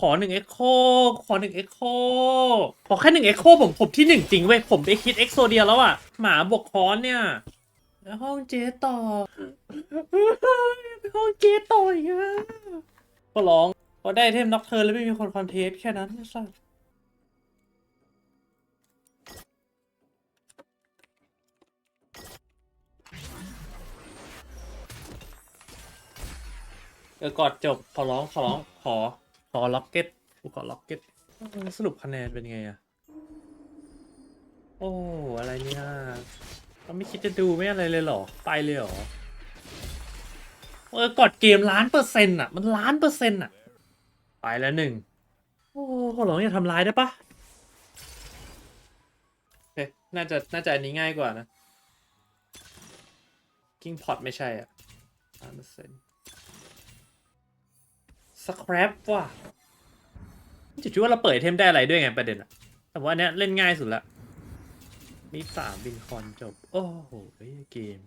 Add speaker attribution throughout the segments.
Speaker 1: ขอหนึ่งเอ็กโคขอหนึ่งเอ็กโคขอแค่หนึ่งเอ็กโคผมผมที่หนึ่งจริงเว้ย ผมได้คิดเอ็กโซเดียแล้วอะหมาบวกคอนเนี่ย แล้วห้องเจ๊ต่อห้องเจ๊ต่ออีกอะก็ร้องพอได้เทมน็อกเธอแล้วไม่มีคนคอนเทสแค่นั้นสัสเออกอดจบขอร้องขอร้องขอ ขอล็อกเก็ตกูขอล็อกเก็ตสรุปคะแนนเป็นไงอะโอ้ อะไรเนี่ยเราไม่คิดจะดูไม่อะไรเลยเหรอ ไปเลยเหรอ เออกดเกมล้านเปอร์เซ็นต์อะมันล้านเปอร์เซ็นต์อะไปแล้วหนึ่ง โอ้ขอร้องอย่าทำร้ายได้ปะโอเคน่าจะ น่าจะอันนี้ง่ายกว่านะ กิ้งพอตไม่ใช่อะล้านเปอร์เซ็นต์ส ครับว่ะจะคิดว่าเราเปิดไอเทมได้อะไรด้วยไงประเด็นอะแต่ว่าอันเนี้ยเล่นง่ายสุดละมีสามบินคอนจบ โอ้โหเกม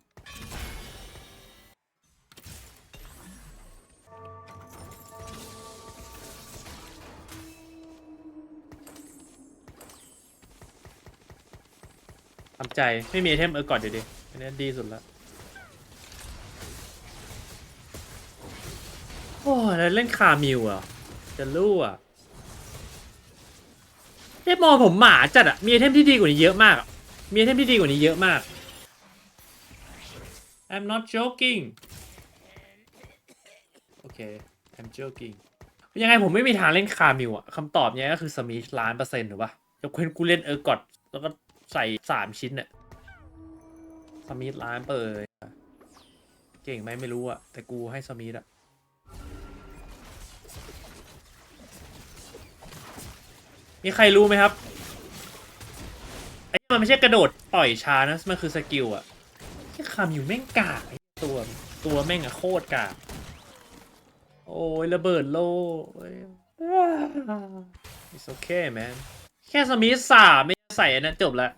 Speaker 1: ทำใจไม่มีไอเทมเออกอดเดี๋ยวดิอันนี้ดีสุดละโอ้ยแล้ว เล่นคามิวอะจะรู้อะเทพมองผมหมาจัดอะ มีไอเทมที่ดีกว่านี้เยอะมากอะมีไอเทมที่ดีกว่านี้เยอะมาก I'm not joking โอเค I'm joking ยังไงผมไม่มีทางเล่นคามิวอะคำตอบเนี้ยก็คือสมิชล้านเปอร์เซ็นต์ถูกปะยกเว้นกูเล่นเออร์กอดแล้วก็ใส่สามชิ้นเนี่ยสมิธล้านเปิดเก่งไหมไม่รู้อะแต่กูให้สมิธอะ มีใครรู้ไหมครับไอ้มันไม่ใช่กระโดดต่อยช้านะ มันคือสกิลอะแค่คำอยู่แม่งกากตัวตัวแม่งอะโคตรกาก โอ้ยระเบิดโลเว้ย It's okay man แค่สมิธสามไม่ใส่อันนั้นจบล้ว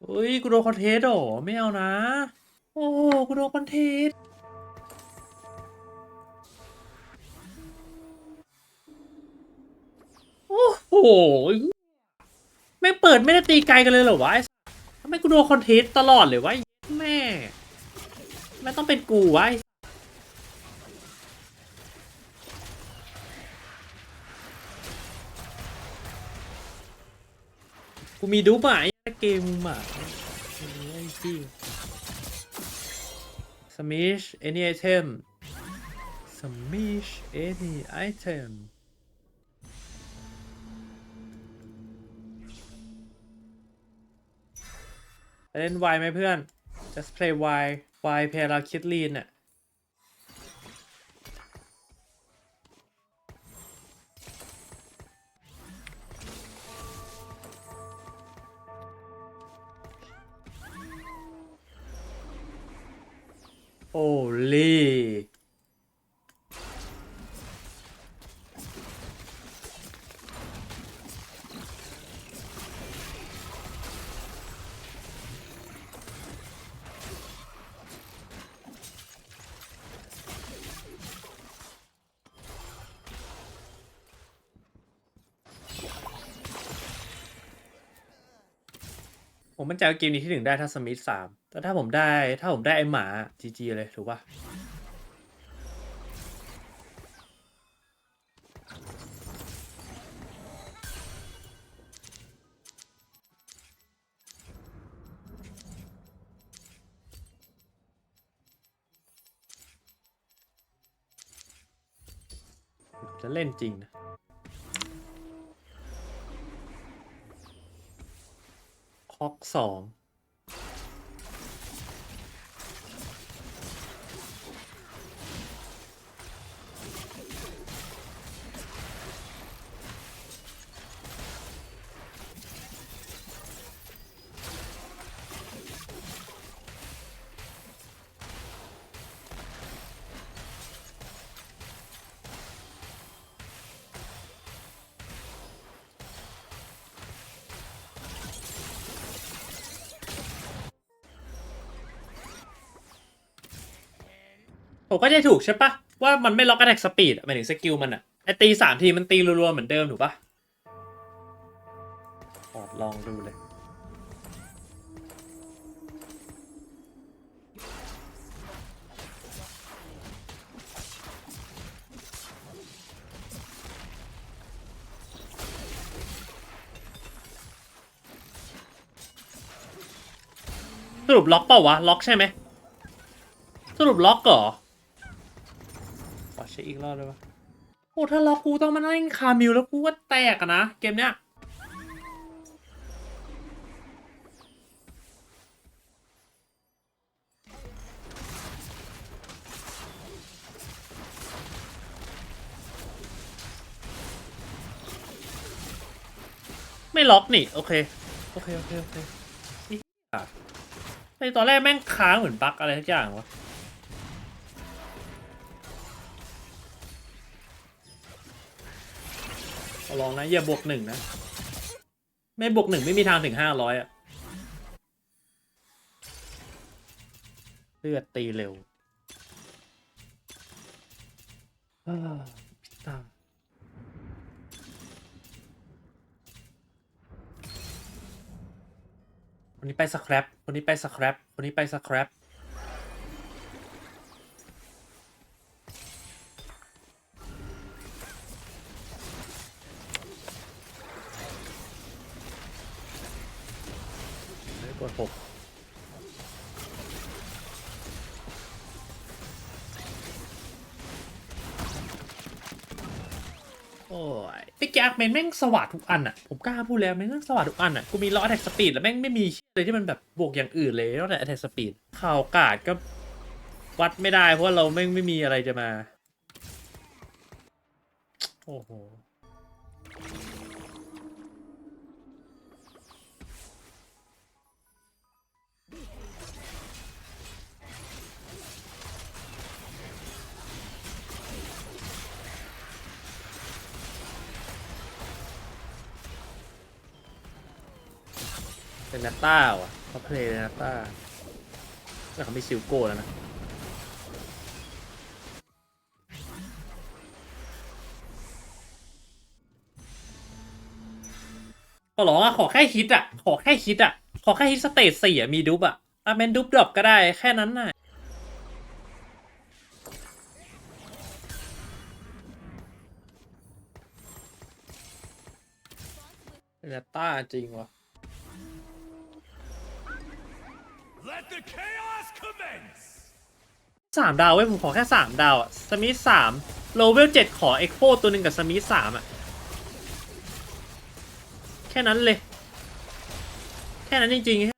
Speaker 1: เฮ้ยกูโดนคอนเทสต์หรอ ไม่เอานะ โอ้กูโดนคอนเทสต์ หแม่งเปิดไม่ได้ตีไกลกันเลยเหรอวะไอ้ทำไมกูโดนคอนเทสต์ตลอดเลยวะแม่ไม่ต้องเป็นกูวะไอ้กูมีดูป่ะไอ้เกมมึงอะไอ้ที่ Smash any item Smash any item เล่นวายไหมเพื่อน just play Y Y เพลเราคิดลีนเนี่ย ผมมั่นใจว่าเกมนี้ที่หนึ่งได้ถ้าสมิธสามแต่ถ้าผมได้ถ้าผมได้ไอหมาจีจีเลยถูกปะจะเล่นจริงนะ สอง ผมก็จะถูกใช่ปะว่ามันไม่ล็อก attack speed อะหมายถึงสกิลมันอะไอตีสามทีมันตีรัวๆเหมือนเดิมถูกปะขอลองดูเลย สรุปล็อกเปล่าวะ ล็อกใช่ไหม สรุปล็อกเหรอขอเช็คอีกรอบได้ปะโอ้ถ้าล็อกกูต้องมานั่งคามิวแล้วกูว่าแตกอะนะ เกมเนี้ยไม่ล็อกนี่ โอเค โอเค โอเค โอเคนี่อะในตอนแรกแม่งค้างเหมือนบั๊กอะไรทุกอย่างวะ ลองนะอย่าบวกหนึ่งนะ ไม่บวกหนึ่งไม่มีทางถึงห้าร้อยอะเลือดตีเร็วอ้าวพิตาคนนี้ไปสครับคนนี้ไปสครับคนนี้ไปสครับ แม่งสว่างทุกอันอะ ผมกล้าพูดแล้วแม่งสว่างทุกอันอะ กูมีล้อ attack speed แล้วแม่งไม่มีเลยที่มันแบบบวกอย่างอื่นเลยนอกจาก attack speed ข่าวกาดก็วัดไม่ได้เพราะเราแม่งไม่มีอะไรจะมา โอ้โห เป็นนาต้าว่ะเขาเพลย์นาต้าแต่เขาไม่ซิลโก้แล้วนะขอร้องอะขอแค่ฮิตอะขอแค่ฮิตอะขอแค่ฮิตสเตจสี่อะมีดุบอะอะเป็นดุบดรอปก็ได้แค่นั้นน่ะเนาต้าจริงวะ สามดาวเว้ยผมขอแค่สามดาวอะสมิธสามโลเวลเจ็ดขอเอ็กโ o ตัวหนึ่งกับสมิธสามอะแค่นั้นเลย แค่นั้นจริงๆ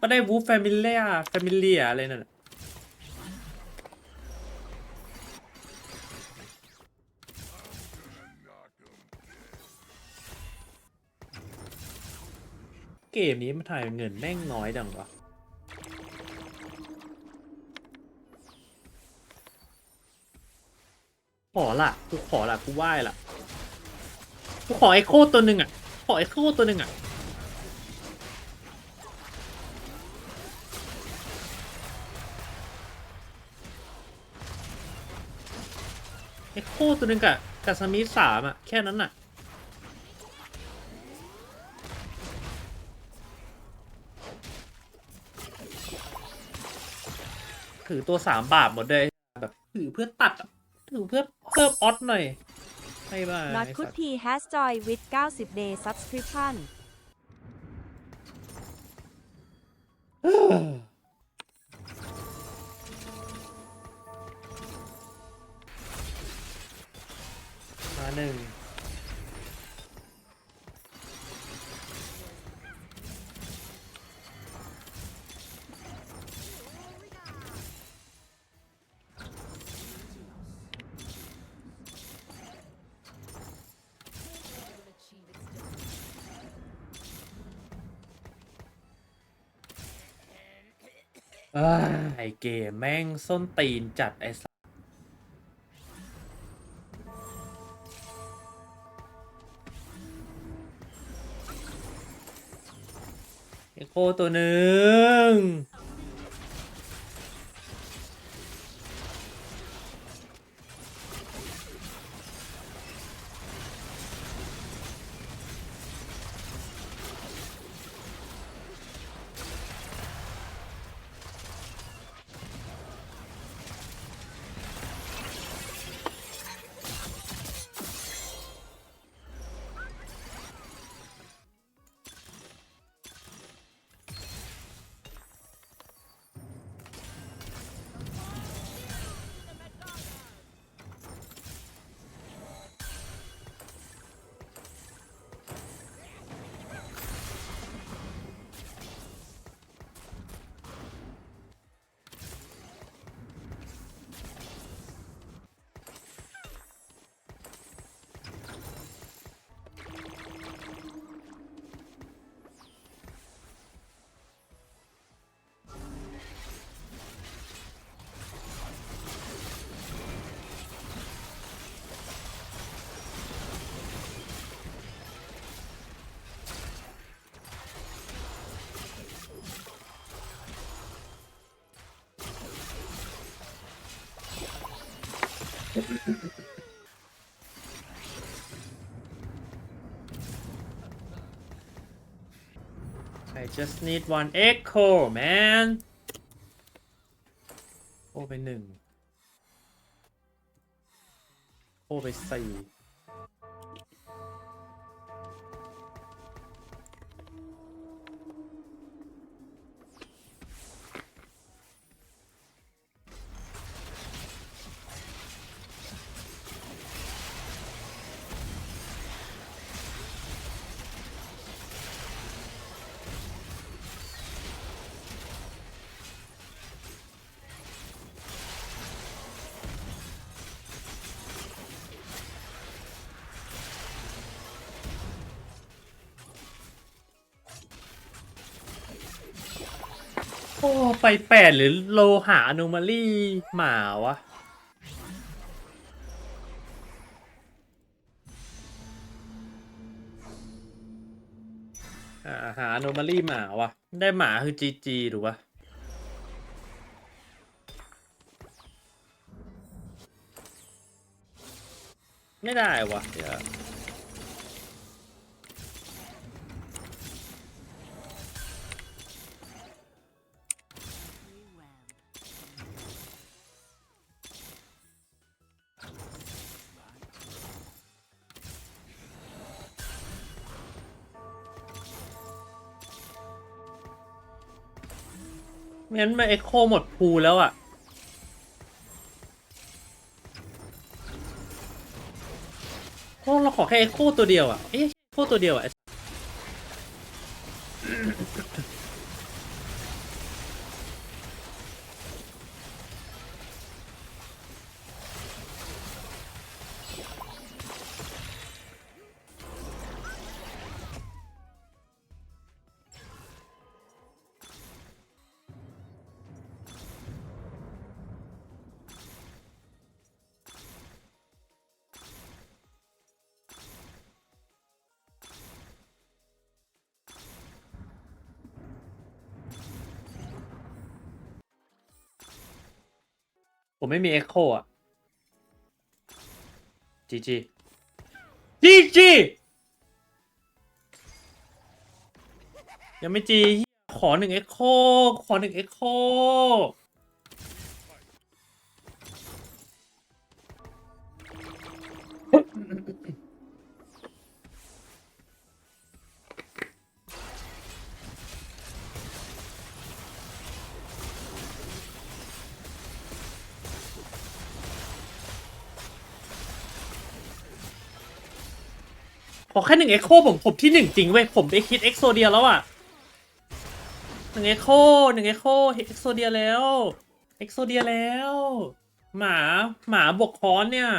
Speaker 1: ก็ได้วูฟแฟมิเลียแฟมิเลียอะไรนั่น เกมนี้มันถ่ายเงินแม่งน้อยดังวะขอละกูขอละกูไหว้ละกูขอไอโคตัวหนึ่งอะ ขอไอโคตัวหนึ่งอะ ไอโคตัวหนึ่งกับกับสมิธสามอะ แค่นั้นน่ะ ถือตัวสามบาทหมดเลยแบบถือเพื่อตัดอะถือเพื่อเพิ่มออสหน่อยไม่บ้า
Speaker 2: Not
Speaker 1: ไอ้
Speaker 2: Good
Speaker 1: สัตว์
Speaker 2: P has joy with 90 day subscription
Speaker 1: มาหนึ่ง เอ้ยไอเกมแม่งส้นตีนจัดไอสัสเอโคตัวหนึ่ง I just need one echo man โอ้ไปหนึ่งโอ้ไปสี่ ไปแปดหรือโลหะอ n นมาลี่หมาวะ อ่าหาโนมาลี่หมาวะ ได้หมาคือจีจีถูกปะไม่ได้วะเดี๋ยว ไม่งั้นมาเอ็กโคหมดพูแล้วอะโอ้เราขอแค่เอ็กโคตัวเดียวอะเอ๊ะเอ็กโคตัวเดียวอะ ผมไม่มีเอ็กโคอะจีจีจีจียังไม่จีขอหนึ่งเอ็กโคขอหนึ่งเอ็กโค แค่หนึ่งเอ็กโคผมผมที่หนึ่งจริงเว้ย ผมไปคิดเอ็กโซเดียแล้วอะหนึ่งเอ็กโคหนึ่งเอ็กโคเอ็กโซเดียแล้วเอ็กโซเดียแล้ว หมาหมาบกค้อนเนี่ย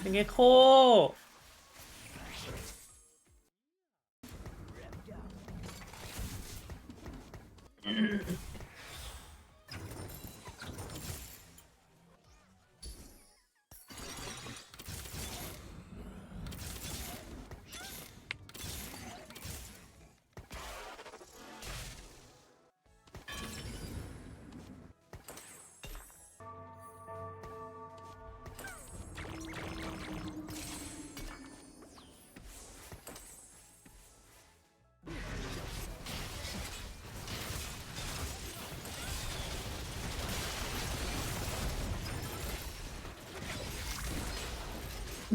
Speaker 1: หนึ่งเอ็กโคอืม อ่อ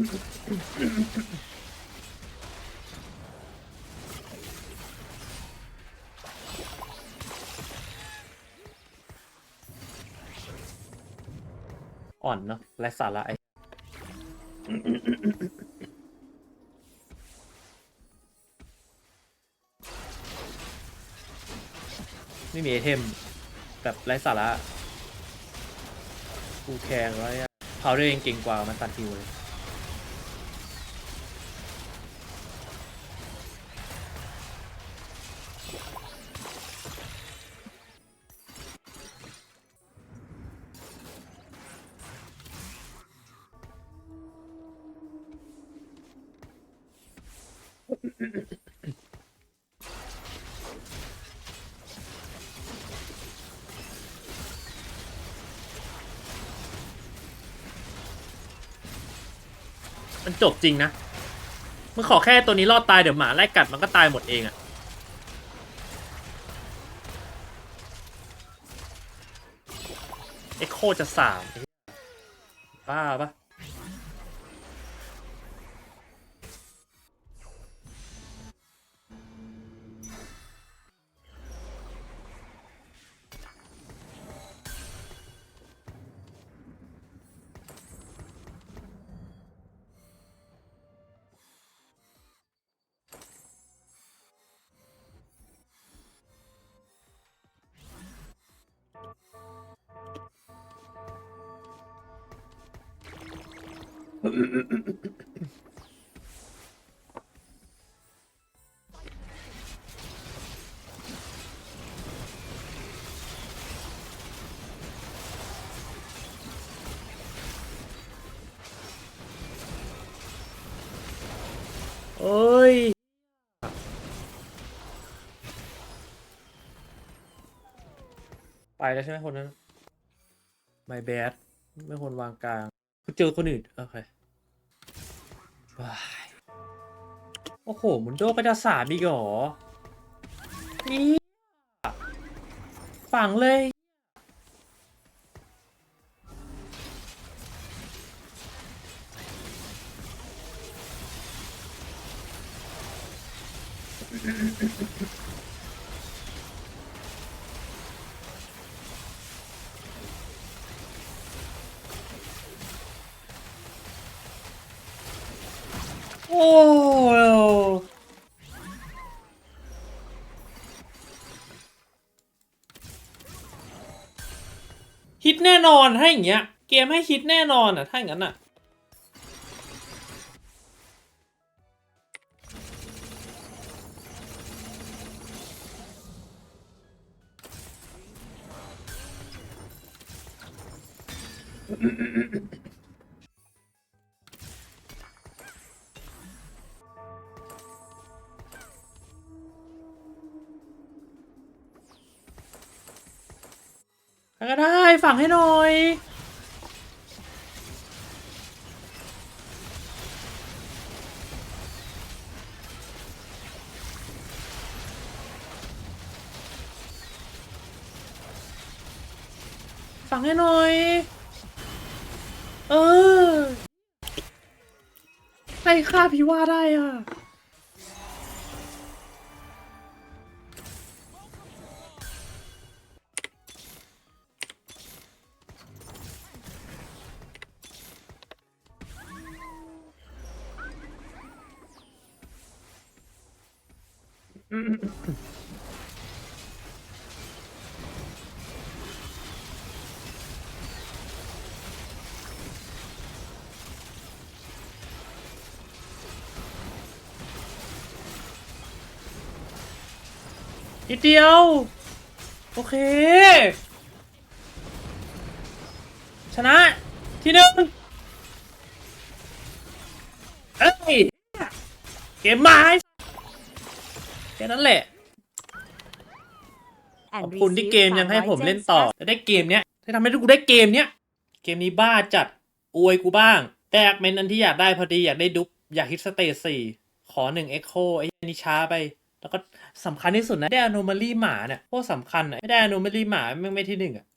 Speaker 1: นเนาะและสาระไอไม่มีไอเทมแบบไรสาระกูแคร์ไว้อะเผาด้วยเองเก่งกว่ามันตัดฮิวเลย จบจริงนะมึงขอแค่ตัวนี้รอดตายเดี๋ยวหมาไล่กัดมันก็ตายหมดเองอะเอ็กโคจะสามบ้าปะ เอ้ย ไปแล้วใช่ไหมคนนั้น my bad ไม่ควรวางกลางเจอคนอื่น โอเค โอ้โหมุนโดก็จะสามอีกเหรอนี่ฝังเลย น่นอนถ้าอย่างเงี้ย เกมให้ฮิตแน่นอนอะ ถ้าอย่างนั้นอะก็ ฝังให้หน่อย ฝังให้หน่อย เออใครฆ่าพี่ว่าได้อะ นิดเดียว โอเค ชนะ ที่หนึ่งเอ้ย เกมไม้แค่นั้นแหละ
Speaker 2: and
Speaker 1: ขอบคุณที่
Speaker 2: receive
Speaker 1: เกมยังให้ผมเล่นต่อแต่ได้เกมเนี้ยที่ทำให้กูได้เกมเนี้ย เกมนี้บ้าจัด อวยกูบ้าง แต่อยากเป็นอันที่อยากได้พอดีอยากได้ดุ๊บอยากฮิตสเตจสี่ขอหนึ่งเอ็กโคไอ้นี่ช้าไป แล้วก็สำคัญที่สุดนะได้อโนมาลีหมาเนี่ยโคตรสำคัญอะไม่ได้อโนมาลีหมาไม่ไม่ที่หนึ่งอะ